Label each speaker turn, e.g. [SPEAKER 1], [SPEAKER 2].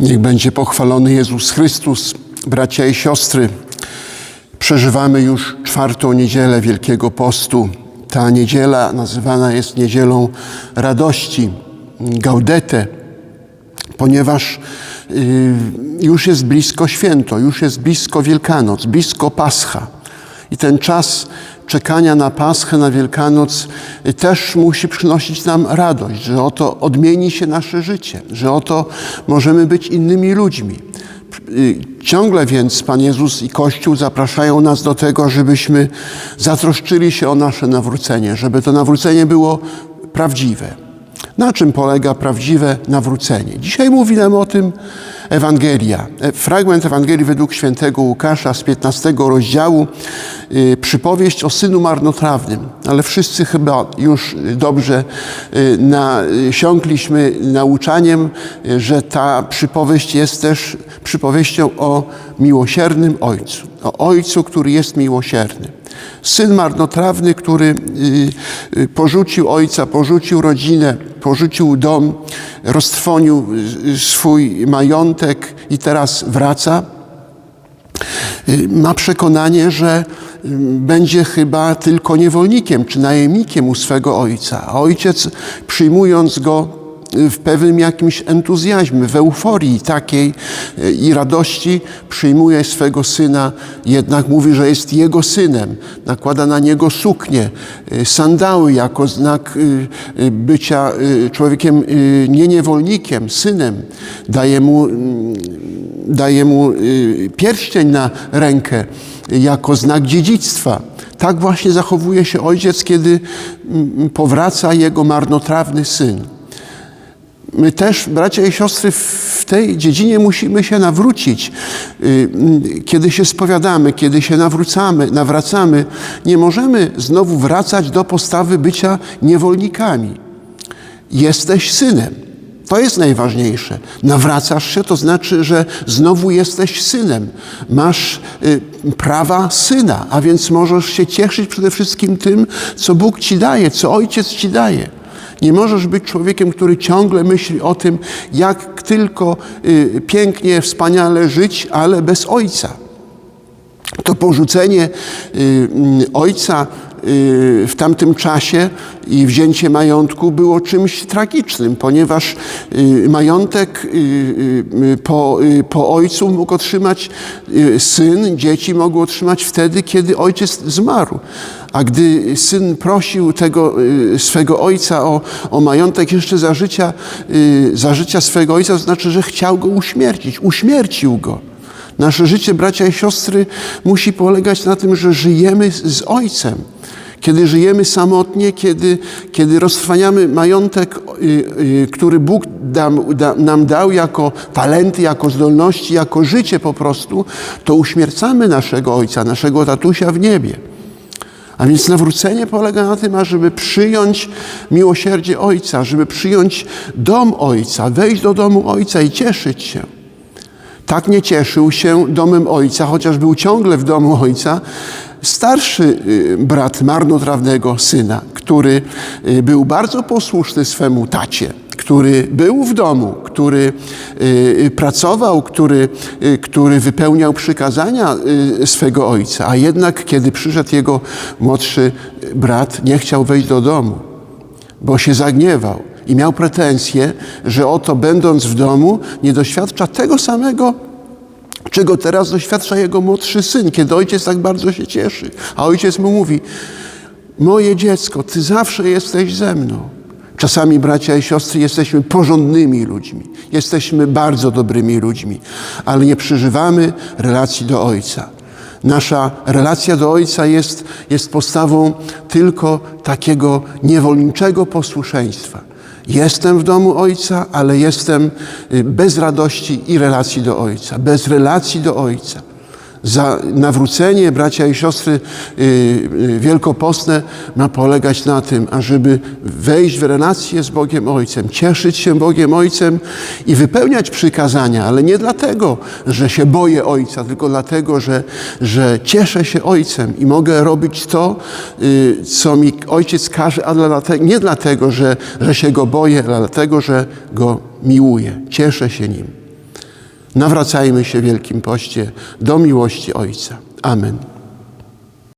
[SPEAKER 1] Niech będzie pochwalony Jezus Chrystus, bracia i siostry. Przeżywamy już czwartą niedzielę Wielkiego Postu. Ta niedziela nazywana jest niedzielą radości, gaudete, ponieważ y, już jest blisko święto, już jest blisko Wielkanoc, blisko Pascha. I ten czas czekania na Paschę, na Wielkanoc y, też musi przynosić nam radość, że oto odmieni się nasze życie, że oto możemy być innymi ludźmi. Y, Ciągle więc Pan Jezus i Kościół zapraszają nas do tego, żebyśmy zatroszczyli się o nasze nawrócenie, żeby to nawrócenie było prawdziwe. Na czym polega prawdziwe nawrócenie? Dzisiaj mówi nam o tym Ewangelia. E, Fragment Ewangelii według świętego Łukasza z 15 rozdziału, y, przypowieść o synu marnotrawnym. Ale wszyscy chyba już dobrze y, nasiąkliśmy nauczaniem, że ta przypowieść jest też przypowieścią o miłosiernym Ojcu. O Ojcu, który jest miłosierny. Syn marnotrawny, który y, y, porzucił ojca, porzucił rodzinę, porzucił dom, roztrwonił y, swój majątek i teraz wraca, ma przekonanie, że będzie chyba tylko niewolnikiem czy najemnikiem u swego ojca. A ojciec przyjmując go w pewnym jakimś entuzjazmie, w euforii takiej y, i radości przyjmuje swego syna, jednak mówi, że jest jego synem. Nakłada na niego suknię, y, sandały jako znak y, bycia człowiekiem nie niewolnikiem, synem. Daje mu, daje mu pierścień na rękę jako znak dziedzictwa. Tak właśnie zachowuje się ojciec, kiedy powraca jego marnotrawny syn. My też, bracia i siostry, w tej dziedzinie musimy się nawrócić. Y, Kiedy się spowiadamy, kiedy się nawrócamy, nawracamy, nie możemy znowu wracać do postawy bycia niewolnikami. Jesteś synem. To jest najważniejsze. Nawracasz się, to znaczy, że znowu jesteś synem. Masz y, prawa syna, a więc możesz się cieszyć przede wszystkim tym, co Bóg ci daje, co Ojciec ci daje. Nie możesz być człowiekiem, który ciągle myśli o tym, jak tylko y, pięknie, wspaniale żyć, ale bez Ojca. To porzucenie y, y, Ojca y, w tamtym czasie i wzięcie majątku było czymś tragicznym, ponieważ y, majątek po, po ojcu mógł otrzymać syn, dzieci mogły otrzymać wtedy, kiedy ojciec zmarł. A gdy syn prosił tego swego ojca o, o majątek jeszcze za życia, za życia swego ojca, to znaczy, że chciał go uśmiercić, uśmiercił go. Nasze życie, bracia i siostry, musi polegać na tym, że żyjemy z, Ojcem. Kiedy żyjemy samotnie, kiedy, kiedy roztrwaniamy majątek, y, y, który Bóg da, nam dał jako talenty, jako zdolności, jako życie po prostu, to uśmiercamy naszego Ojca, naszego tatusia w niebie. A więc nawrócenie polega na tym, ażeby przyjąć miłosierdzie Ojca, żeby przyjąć dom Ojca, wejść do domu Ojca i cieszyć się. Tak nie cieszył się domem ojca, chociaż był ciągle w domu ojca, starszy y, brat marnotrawnego syna, który y, był bardzo posłuszny swemu tacie, który był w domu, który y, pracował, który, który wypełniał przykazania swego ojca, a jednak kiedy przyszedł jego młodszy brat, nie chciał wejść do domu, bo się zagniewał i miał pretensje, że oto będąc w domu nie doświadcza tego samego, czego teraz doświadcza jego młodszy syn, kiedy ojciec tak bardzo się cieszy. A ojciec mu mówi, moje dziecko, ty zawsze jesteś ze mną. Czasami, bracia i siostry, jesteśmy porządnymi ludźmi, jesteśmy bardzo dobrymi ludźmi, ale nie przeżywamy relacji do Ojca. Nasza relacja do Ojca jest, jest postawą tylko takiego niewolniczego posłuszeństwa. Jestem w domu Ojca, ale jestem y, bez radości i relacji do Ojca, bez relacji do Ojca. Za nawrócenie, bracia i siostry y, y, wielkopostne ma polegać na tym, ażeby wejść w relację z Bogiem Ojcem, cieszyć się Bogiem Ojcem i wypełniać przykazania, ale nie dlatego, że się boję Ojca, tylko dlatego, że, że cieszę się Ojcem i mogę robić to, y, co mi Ojciec każe, ale nie dlatego, że, że się Go boję, ale dlatego, że Go miłuję, cieszę się Nim. Nawracajmy się w Wielkim Poście do miłości Ojca. Amen.